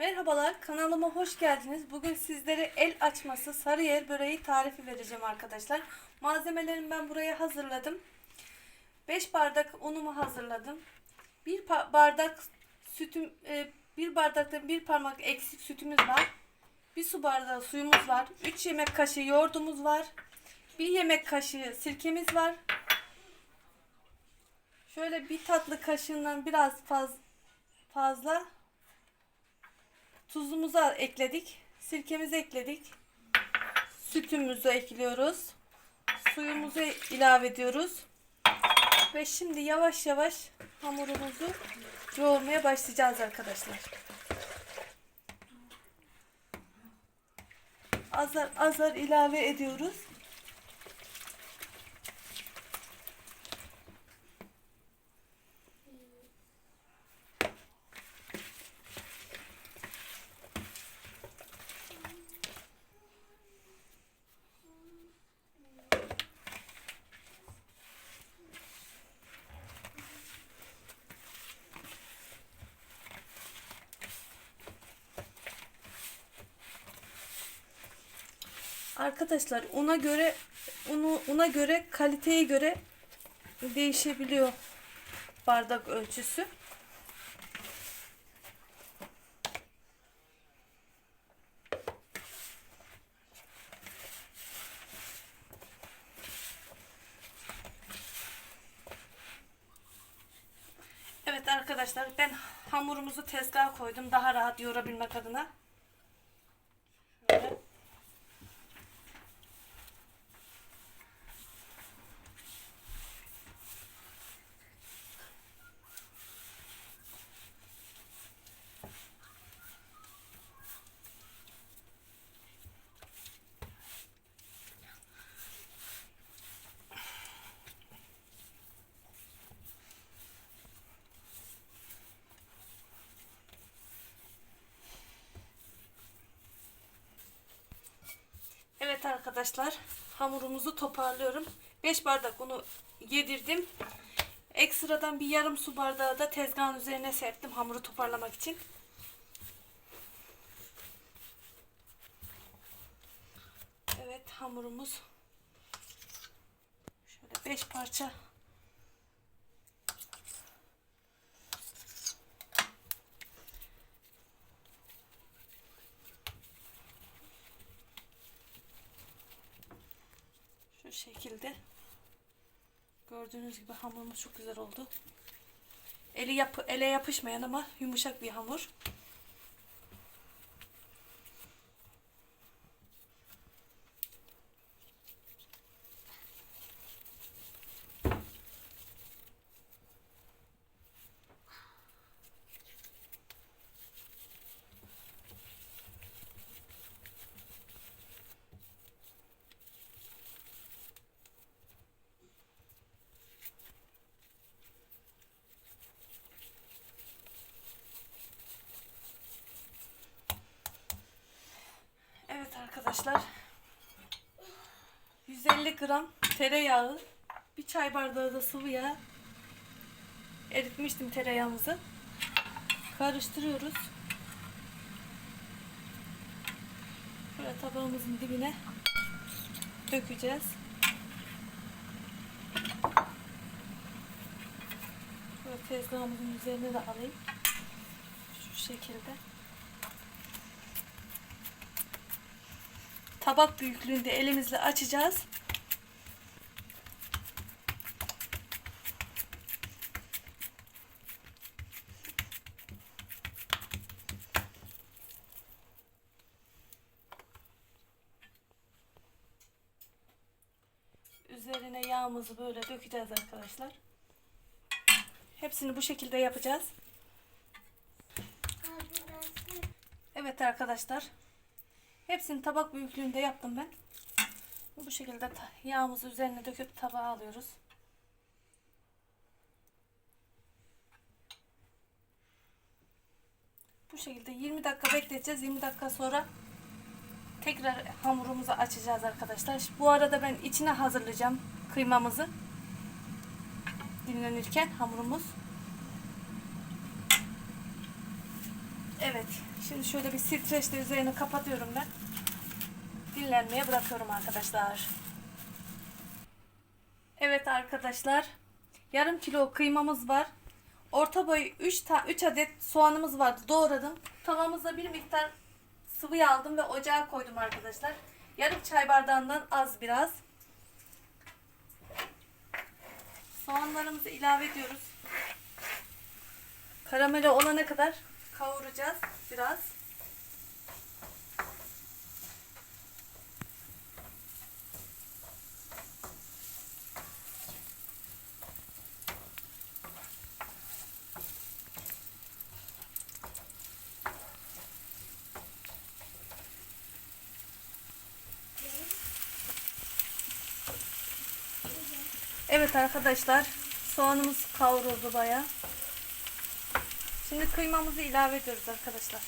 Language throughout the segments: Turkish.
Merhabalar, kanalıma hoş geldiniz. Bugün sizlere el açması sarıyer böreği tarifi vereceğim arkadaşlar. Malzemelerimi ben buraya hazırladım. 5 bardak unumu hazırladım. 1 bardak sütüm, e, bir bardakta bir parmak eksik sütümüz var. 1 su bardağı suyumuz var. 3 yemek kaşığı yoğurdumuz var. 1 yemek kaşığı sirkemiz var. Şöyle bir tatlı kaşığından biraz faz, fazla Tuzumuzu ekledik. Sirkemizi ekledik. Sütümüzü ekliyoruz. Suyumuzu ilave ediyoruz. Ve şimdi yavaş yavaş hamurumuzu yoğurmaya başlayacağız arkadaşlar. Azar azar ilave ediyoruz. Arkadaşlar una göre unu una göre kaliteye göre değişebiliyor bardak ölçüsü. Evet arkadaşlar ben hamurumuzu tezgaha koydum daha rahat yoğurabilmek adına. Şöyle. Evet arkadaşlar hamurumuzu toparlıyorum. 5 bardak unu yedirdim. Ekstradan bir yarım su bardağı da tezgahın üzerine serptim hamuru toparlamak için. Evet hamurumuz şöyle 5 parça Şu şekilde. Gördüğünüz gibi hamurumuz çok güzel oldu. Eli yap ele yapışmayan ama yumuşak bir hamur. Evet arkadaşlar. 150 gram tereyağı, bir çay bardağı da sıvı yağ eritmiştim tereyağımızı. Karıştırıyoruz. Böyle tabağımızın dibine dökeceğiz. Böyle tezgahımızın üzerine de alayım. Şu şekilde. Tabak büyüklüğünde elimizle açacağız. Üzerine yağımızı böyle dökeceğiz arkadaşlar. Hepsini bu şekilde yapacağız. Evet arkadaşlar. Hepsini tabak büyüklüğünde yaptım ben. Bu şekilde yağımızı üzerine döküp tabağa alıyoruz. Bu şekilde 20 dakika bekleteceğiz. 20 dakika sonra tekrar hamurumuzu açacağız arkadaşlar. Bu arada ben içine hazırlayacağım kıymamızı. Dinlenirken hamurumuz. Evet. Şimdi şöyle bir streçle üzerini kapatıyorum ben. Dinlenmeye bırakıyorum arkadaşlar. Evet arkadaşlar. Yarım kilo kıymamız var. Orta boy 3 ta 3 adet soğanımız vardı. Doğradım. Tavamızda bir miktar sıvı yağ aldım ve ocağa koydum arkadaşlar. Yarım çay bardağından az biraz. Soğanlarımızı ilave ediyoruz. Karamele olana kadar kavuracağız biraz. Evet arkadaşlar soğanımız kavruldu baya. Şimdi kıymamızı ilave ediyoruz arkadaşlar.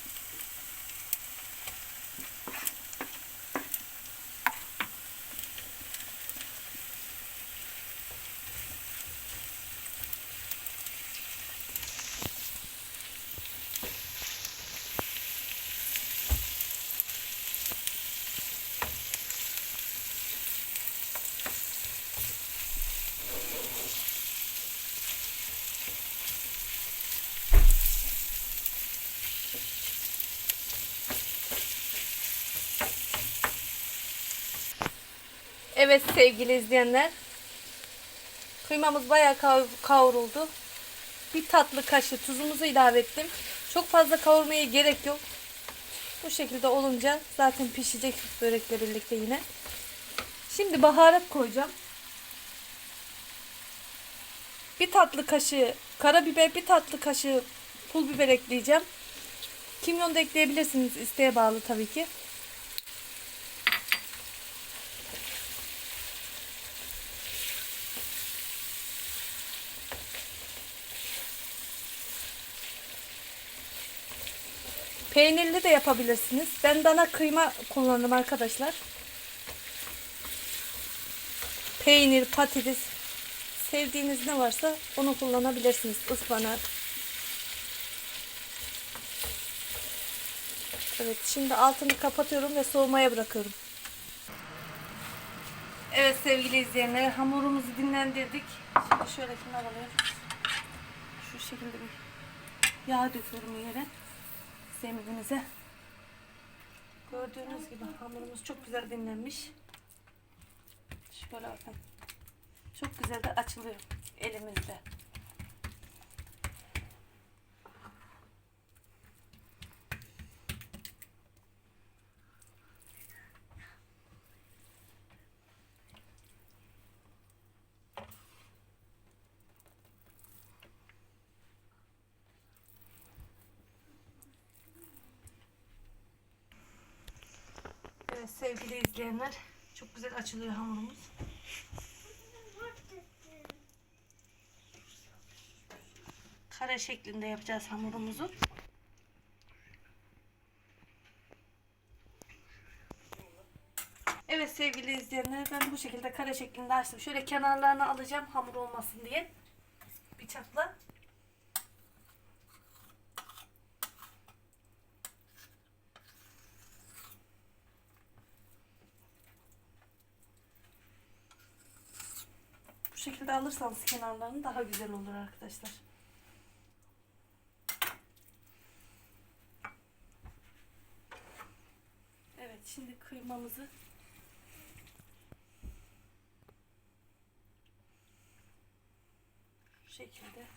Evet sevgili izleyenler. Kıymamız bayağı kav- kavruldu. Bir tatlı kaşığı tuzumuzu ilave ettim. Çok fazla kavurmaya gerek yok. Bu şekilde olunca zaten pişecek börekle birlikte yine. Şimdi baharat koyacağım. Bir tatlı kaşığı karabiber, bir tatlı kaşığı pul biber ekleyeceğim. Kimyon da ekleyebilirsiniz isteğe bağlı tabii ki. Peynirli de yapabilirsiniz. Ben dana kıyma kullandım arkadaşlar. Peynir, patates sevdiğiniz ne varsa onu kullanabilirsiniz. Ispanak. Evet şimdi altını kapatıyorum ve soğumaya bırakıyorum. Evet sevgili izleyenler hamurumuzu dinlendirdik. Şimdi şöyle kenara alıyorum. Şu şekilde bir yağ döküyorum yere zeminimize. Gördüğünüz gibi hamurumuz çok güzel dinlenmiş. Şöyle bakın. Çok güzel de açılıyor elimizde. Evet sevgili izleyenler çok güzel açılıyor hamurumuz. Kare şeklinde yapacağız hamurumuzu. Evet sevgili izleyenler ben bu şekilde kare şeklinde açtım. Şöyle kenarlarını alacağım hamur olmasın diye. Bıçakla. Bu şekilde alırsanız kenarlarını daha güzel olur arkadaşlar. Evet şimdi kıymamızı bu şekilde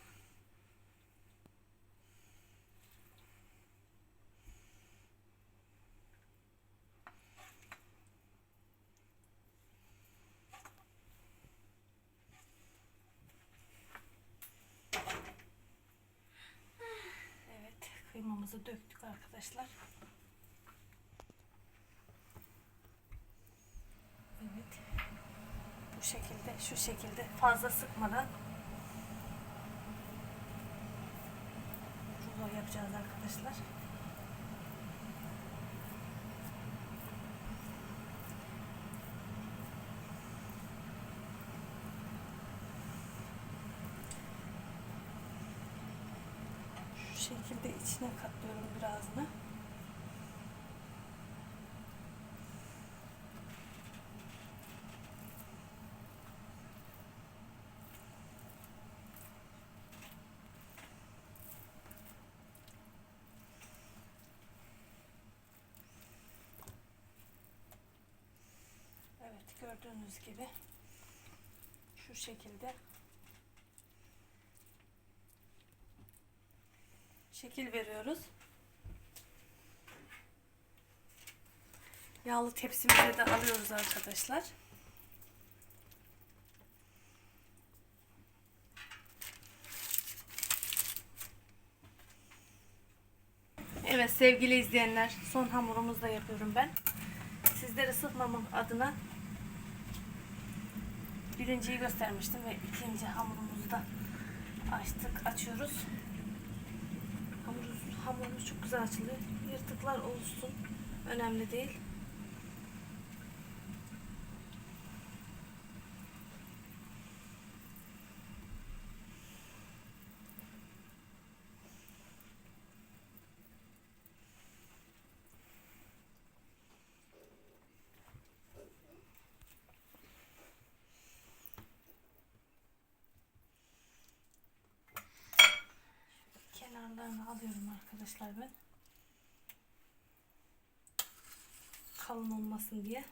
Evet kıymamızı döktük arkadaşlar. Evet. Bu şekilde, şu şekilde fazla sıkmadan rulo yapacağız arkadaşlar. Şekilde içine katlıyorum birazını. Evet gördüğünüz gibi şu şekilde şekil veriyoruz. Yağlı tepsimize de alıyoruz arkadaşlar. Evet sevgili izleyenler son hamurumuzu da yapıyorum ben. Sizleri sıkmamak adına birinciyi göstermiştim ve ikinci hamurumuzu da açtık açıyoruz. Hamurumuz çok güzel açılıyor. Yırtıklar olsun önemli değil. Kenarlarını alıyorum arkadaşlar ben. Kalın olmasın diye.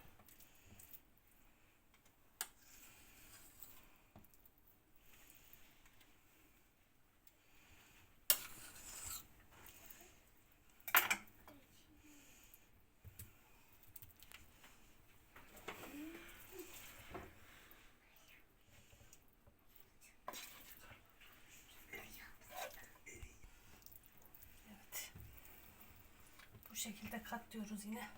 Evet. Bu şekilde katlıyoruz yine.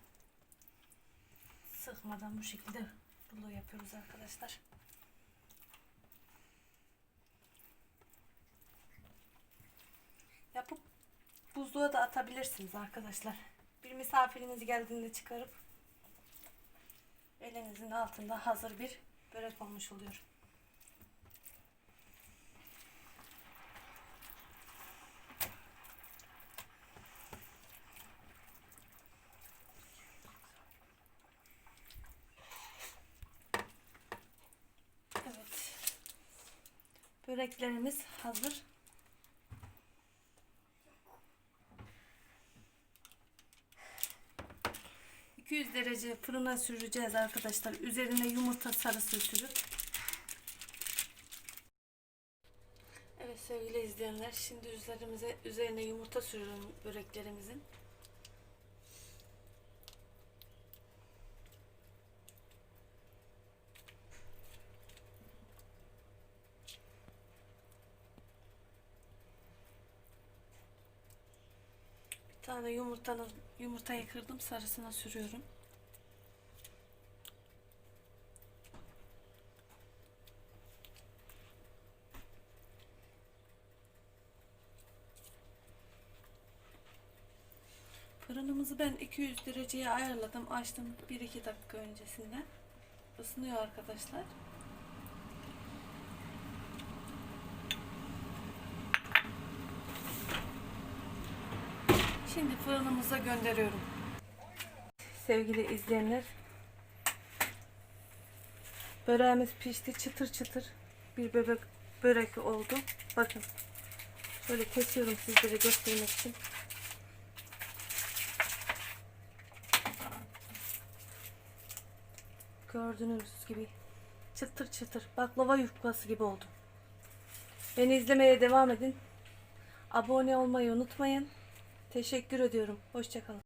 Sıkmadan bu şekilde rulo yapıyoruz arkadaşlar. Yapıp buzluğa da atabilirsiniz arkadaşlar. Bir misafiriniz geldiğinde çıkarıp elinizin altında hazır bir börek olmuş oluyor. Evet. Böreklerimiz hazır. ...200 derece fırına süreceğiz arkadaşlar. Üzerine yumurta sarısı sürüp... Evet sevgili izleyenler... ...şimdi üzerimize üzerine yumurta sürüyorum böreklerimizin. Tane yumurtanın yumurtayı kırdım sarısına sürüyorum. Fırınımızı ben 200 dereceye ayarladım. Açtım 1-2 dakika öncesinden. Isınıyor arkadaşlar. Şimdi fırınımıza gönderiyorum. Sevgili izleyenler. Böreğimiz pişti. Çıtır çıtır bir bebek börek oldu. Bakın. Şöyle kesiyorum sizlere göstermek için. Gördüğünüz gibi çıtır çıtır baklava yufkası gibi oldu. Beni izlemeye devam edin. Abone olmayı unutmayın. Teşekkür ediyorum. Hoşçakalın.